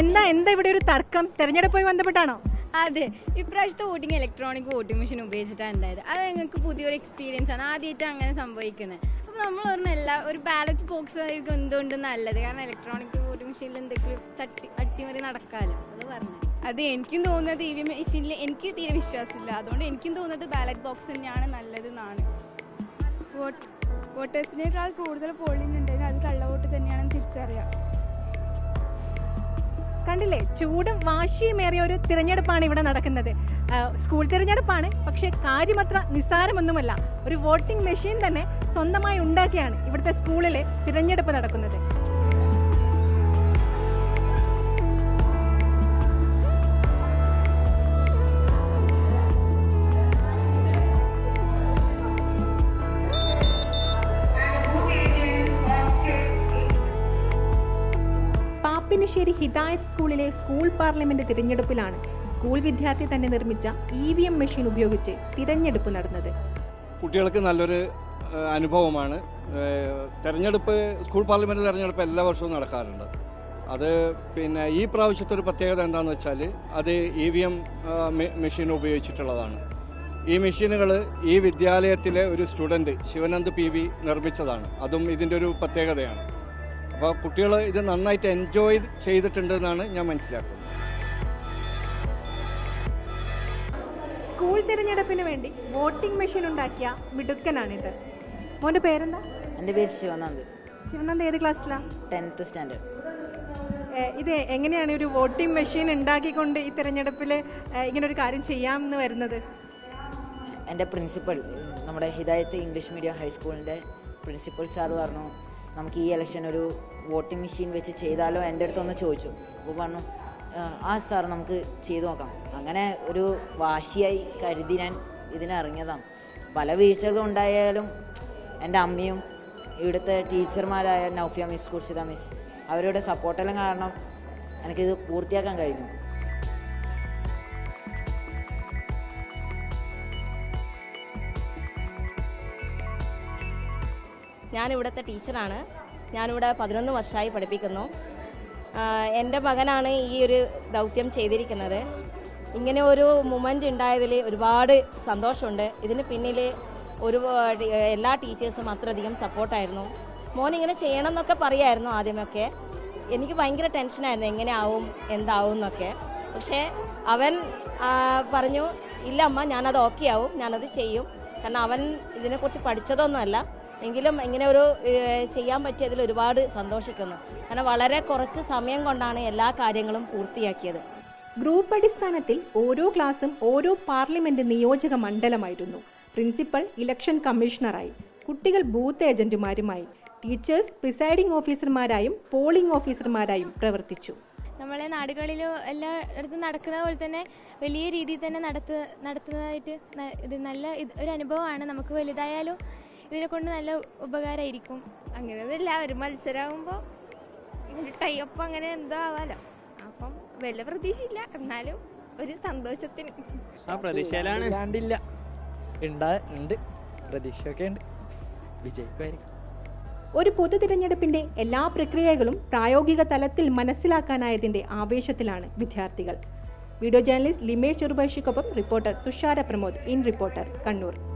എന്താ എന്താ ഇവിടെ ഒരു തർക്കം? തെരഞ്ഞെടുപ്പുമായി ബന്ധപ്പെട്ടാണോ? അതെ ഇപ്രാവശ്യത്തെ വോട്ടിംഗ് ഇലക്ട്രോണിക് വോട്ടിംഗ് മെഷീൻ ഉപയോഗിച്ചിട്ടാണ് ഉണ്ടായത്. അത് ഞങ്ങൾക്ക് പുതിയൊരു എക്സ്പീരിയൻസ് ആണ് ആദ്യമായിട്ട് അങ്ങനെ സംഭവിക്കുന്നത്. അപ്പോൾ നമ്മൾ പറഞ്ഞ എല്ലാ ഒരു ബാലറ്റ് ബോക്സ് ആയിരിക്കും എന്തുകൊണ്ട് നല്ലത്? കാരണം ഇലക്ട്രോണിക് വോട്ടിംഗ് മെഷീനിൽ എന്തെങ്കിലും തട്ടി അട്ടിമറി നടക്കാലോ? അത് പറഞ്ഞു. അത് എനിക്കും തോന്നുന്നത് ഇ വി എം മെഷീനിൽ എനിക്ക് തീരെ വിശ്വാസമില്ല. അതുകൊണ്ട് എനിക്കും തോന്നുന്നത് ബാലറ്റ് ബോക്സ് തന്നെയാണ് നല്ലതെന്നാണ്. വോട്ട് വോട്ടേഴ്സിനേക്കാൾ കൂടുതൽ പോളിംഗ് ഉണ്ടെങ്കിൽ അത് കള്ളവോട്ട് തന്നെയാണെന്ന് തിരിച്ചറിയാം. കണ്ടില്ലേ? ചൂടും വാശിയുമേറിയ ഒരു തിരഞ്ഞെടുപ്പാണ് ഇവിടെ നടക്കുന്നത്. സ്കൂൾ തിരഞ്ഞെടുപ്പാണ് പക്ഷേ കാര്യമത്ര നിസ്സാരമൊന്നുമല്ല. ഒരു വോട്ടിംഗ് മെഷീൻ തന്നെ സ്വന്തമായി ഉണ്ടാക്കിയാണ് ഇവിടുത്തെ സ്കൂളിലെ തിരഞ്ഞെടുപ്പ് നടക്കുന്നത്. പാപ്പിനിശ്ശേരി ഹിദായത്ത് സ്കൂളിലെ സ്കൂൾ പാർലമെന്റ് തിരഞ്ഞെടുപ്പിലാണ് സ്കൂൾ വിദ്യാർത്ഥി തന്നെ നിർമ്മിച്ച ഇ വി എം മെഷീൻ ഉപയോഗിച്ച് തിരഞ്ഞെടുപ്പ് നടന്നത്. കുട്ടികൾക്ക് നല്ലൊരു അനുഭവമാണ്. തെരഞ്ഞെടുപ്പ് സ്കൂൾ പാർലമെന്റ് തെരഞ്ഞെടുപ്പ് എല്ലാ വർഷവും നടക്കാറുണ്ട്. അത് പിന്നെ ഈ പ്രാവശ്യത്തെ ഒരു പ്രത്യേകത എന്താണെന്ന് വെച്ചാൽ അത് ഇ വി എം മെഷീൻ ഉപയോഗിച്ചിട്ടുള്ളതാണ്. ഈ മെഷീനുകൾ ഈ വിദ്യാലയത്തിലെ ഒരു സ്റ്റുഡന്റ് ശിവനന്ദ് പി വി നിർമ്മിച്ചതാണ്. അതും ഇതിന്റെ ഒരു പ്രത്യേകതയാണ്. അപ്പോൾ കുട്ടികൾ ഇത് നന്നായിട്ട് എൻജോയ് ചെയ്തിട്ടുണ്ടെന്നാണ് ഞാൻ മനസ്സിലാക്കുന്നത്. സ്കൂൾ തിരഞ്ഞെടുപ്പിന് വേണ്ടി വോട്ടിംഗ് മെഷീൻ ഉണ്ടാക്കിയ മിടുക്കനാണിത്. മോന്റെ പേരെന്താ? എന്റെ പേര് ശിവനന്ദ് ശിവനന്ദ് ഏത് ക്ലാസ്സിലാണ് ടെൻത്ത് സ്റ്റാൻഡേർഡ്. ഇത് എങ്ങനെയാണ് ഒരു വോട്ടിംഗ് മെഷീൻ ഉണ്ടാക്കിക്കൊണ്ട് ഈ തിരഞ്ഞെടുപ്പിൽ ഇങ്ങനെ ഒരു കാര്യം ചെയ്യാമെന്ന് വരുന്നത്? എന്റെ പ്രിൻസിപ്പൽ നമ്മുടെ ഹിദായത്ത് ഇംഗ്ലീഷ് മീഡിയം ഹൈസ്കൂളിന്റെ പ്രിൻസിപ്പൽ സാർ പറഞ്ഞു നമുക്ക് ഈ ഇലക്ഷൻ ഒരു വോട്ടിംഗ് മെഷീൻ വെച്ച് ചെയ്താലോ? എന്റെ അടുത്തൊന്ന് ചോദിച്ചു. അപ്പോൾ പറഞ്ഞു "ആ, സാർ നമുക്ക് ചെയ്തു നോക്കാം. അങ്ങനെ ഒരു വാശിയായി കരുതി ഞാൻ ഇതിനിറങ്ങിയതാണ്. പല വീഴ്ചകളും ഉണ്ടായാലും എന്റെ അമ്മയും ഇവിടുത്തെ ടീച്ചർമാരായ നൗഫിയ മിസ് കുർഷിത മിസ് അവരുടെ സപ്പോർട്ടെല്ലാം കാരണം എനിക്കിത് പൂർത്തിയാക്കാൻ കഴിഞ്ഞു. ഞാൻ ഇവിടുത്തെ ടീച്ചറാണ്. ഞാനിവിടെ പതിനൊന്ന് വർഷമായി പഠിപ്പിക്കുന്നു. എന്റെ മകനാണ് ഈ ഒരു ദൗത്യം ചെയ്തിരിക്കുന്നത്. ഇങ്ങനെ ഒരു മൊമെന്റ് ഉണ്ടായതിൽ ഒരുപാട് സന്തോഷമുണ്ട്. ഇതിന് പിന്നിൽ ഒരു എല്ലാ ടീച്ചേഴ്സും അത്രയധികം സപ്പോർട്ടായിരുന്നു. മോൻ ഇങ്ങനെ ചെയ്യണം എന്നൊക്കെ പറയായിരുന്നു ആദ്യമൊക്കെ. എനിക്ക് ഭയങ്കര ടെൻഷനായിരുന്നു എങ്ങനെ ആവും എന്താവും എന്നൊക്കെ. പക്ഷേ അവൻ പറഞ്ഞു ഇല്ല അമ്മ ഞാനത് ഓക്കെ ആവും. ഞാനത് ചെയ്യും. കാരണം അവൻ ഇതിനെക്കുറിച്ച് പഠിച്ചതൊന്നുമല്ല. എങ്കിലും ഇങ്ങനെ ഒരു ചെയ്യാൻ പറ്റിയതിൽ ഒരുപാട് സന്തോഷിക്കുന്നു. കാരണം വളരെ കുറച്ച് സമയം കൊണ്ടാണ് എല്ലാ കാര്യങ്ങളും പൂർത്തിയാക്കിയത്. ഗ്രൂപ്പ് അടിസ്ഥാനത്തിൽ ഓരോ ക്ലാസും ഓരോ പാർലമെന്റ് നിയോജക മണ്ഡലമായിരുന്നു. പ്രിൻസിപ്പൽ ഇലക്ഷൻ കമ്മീഷണറായി കുട്ടികൾ ബൂത്ത് ഏജന്റുമാരുമായി ടീച്ചേഴ്സ് പ്രിസൈഡിംഗ് ഓഫീസർമാരായും പോളിംഗ് ഓഫീസർമാരായും പ്രവർത്തിച്ചു. നമ്മളെ നാടുകളിൽ എല്ലായിടത്തും നടക്കുന്ന പോലെ തന്നെ വലിയ രീതിയിൽ തന്നെ നടത്തു നടത്തുന്നതായിട്ട് ഇത് നല്ല ഇത് ഒരു അനുഭവമാണ്. നമുക്ക് വലുതായാലും ഇതിനെ കൊണ്ട് നല്ല ഉപകാരമായിരിക്കും അങ്ങനെയൊന്നുമില്ല ഒരു മത്സരമാകുമ്പോൾ ടൈപ്പ് അങ്ങനെ എന്തോ ആവാലോ. അപ്പം വലിയ പ്രതീക്ഷയില്ല എന്നാലും ഒരു സന്തോഷത്തിന്. ആ പ്രതീക്ഷയിലാണ്. ഇല്ലാണ്ടില്ല. ഉണ്ടാ ഉണ്ട് പ്രതീക്ഷയൊക്കെ ഉണ്ട് വിജയിക്കുമായിരിക്കും. ഒരു പൊതു തിരഞ്ഞെടുപ്പിന്റെ എല്ലാ പ്രക്രിയകളും പ്രായോഗിക തലത്തിൽ മനസ്സിലാക്കാനായതിന്റെ ആവേശത്തിലാണ് വിദ്യാർത്ഥികൾ. Video journalist Limesh ചെറുപേഷിക്കൊപ്പം reporter Thushara Pramod in reporter Kannur.